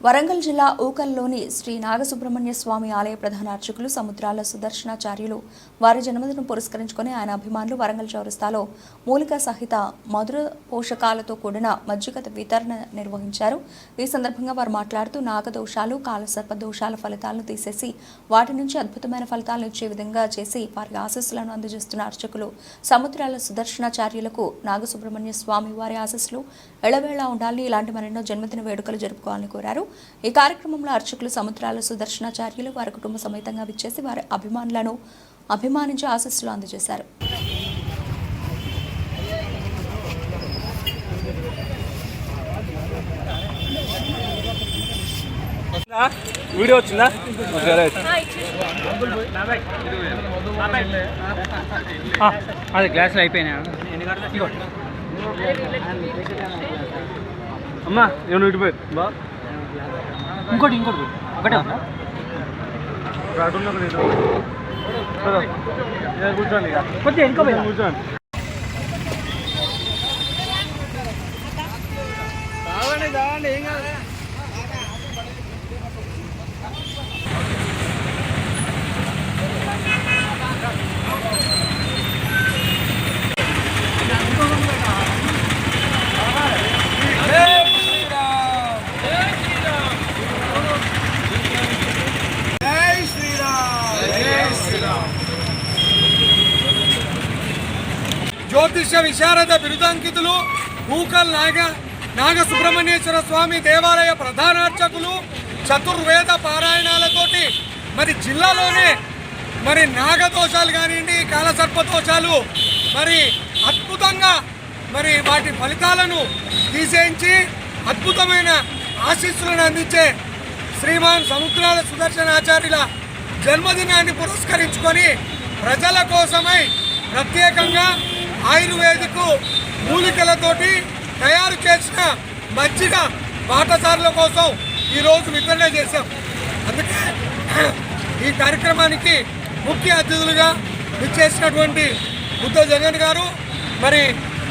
వరంగల్ జిల్లా ఊకల్లోని శ్రీ నాగసుబ్రహ్మణ్య స్వామి ఆలయ ప్రధాన అర్చకులు సముద్రాల సుదర్శనాచార్యులు వారి జన్మదినం పురస్కరించుకొని ఆయన అభిమానులు వరంగల్ చౌరస్తాలో మూలిక సహిత మధుర పోషకాలతో కూడిన మజ్జిగత వితరణ నిర్వహించారు. ఈ సందర్భంగా వారు మాట్లాడుతూ నాగదోషాలు కాలసర్ప దోషాల ఫలితాలను తీసేసి వాటి నుంచి అద్భుతమైన ఫలితాలను ఇచ్చే విధంగా చేసి వారి ఆశస్సులను అందజేస్తున్న అర్చకులు సముద్రాల సుదర్శనాచార్యులకు నాగసుబ్రహ్మణ్య స్వామి వారి ఆశస్సులు ఎళవేళ ఉండాలని ఇలాంటి మరెన్నో జన్మదిన వేడుకలు జరుపుకోవాలని కోరారు. ఈ కార్యక్రమంలో అర్చకులు సముద్రాల సుదర్శనాచార్యులు వారి కుటుంబ సమేతంగా విచ్చేసి వారి అభిమానులను అభిమానించి ఆశస్సులు అందజేశారు. వీడియో వచ్చిందా? అది గ్లాసులు అయిపోయినాయి. అమ్మా నేను ఇటు పోయి బా. ఇంకోటి ఇంకోటి ఒకటే ఉందా కూర్చోండి ఒక కూర్చోండి ఇక. కొద్దిగా ఏం పోయినా. కూర్చోండి జ్యోతిష విశారద బిరుదాంకితులు భూకల్ నాగ నాగసుబ్రహ్మణ్యేశ్వర స్వామి దేవాలయ ప్రధానార్చకులు చతుర్వేద పారాయణాలతోటి మరి జిల్లాలోనే మరి నాగదోషాలు కానివ్వండి కాలసర్పదోషాలు మరి అద్భుతంగా మరి వాటి ఫలితాలను తీసేయించి అద్భుతమైన ఆశీస్సులను అందించే శ్రీమాన్ సముద్రాల సుదర్శనాచార్యుల జన్మదినాన్ని పురస్కరించుకొని ప్రజల కోసమై ప్రత్యేకంగా ఆయుర్వేదిక్ మూలికలతోటి తయారు చేసిన మజ్జిగ పాఠశాలల కోసం ఈరోజు వితరణ చేశాం. అందుకే ఈ కార్యక్రమానికి ముఖ్య అతిథులుగా విచ్చేసినటువంటి బుద్ధ జగన్ గారు మరి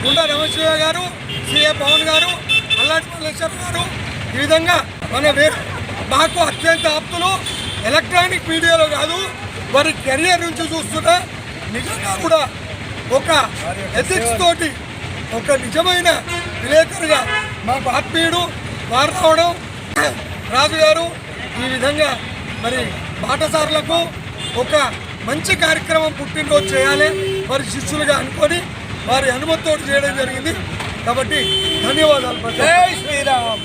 గుండా రమేశ్వర గారు సిఏ పవన్ గారు అల్లాటి మల్లేశ్వర గారు ఈ విధంగా మన వే- మాకు అత్యంత ఆప్తులు. ఎలక్ట్రానిక్ మీడియాలో కాదు వారి కెరియర్ నుంచి చూస్తున్న నిజంగా కూడా ఒక ఎథిక్స్ తోటి ఒక నిజమైన విలేకరుగా మాకు ఆత్మీయుడు వారు రావడం రాజు గారు ఈ విధంగా మరి బాటసారులకు ఒక మంచి కార్యక్రమం పుట్టినరోజు చేయాలి వారి శిష్యులుగా అనుకొని వారి అనుమతితో చేయడం జరిగింది. కాబట్టి ధన్యవాదాలు జై శ్రీరామ్.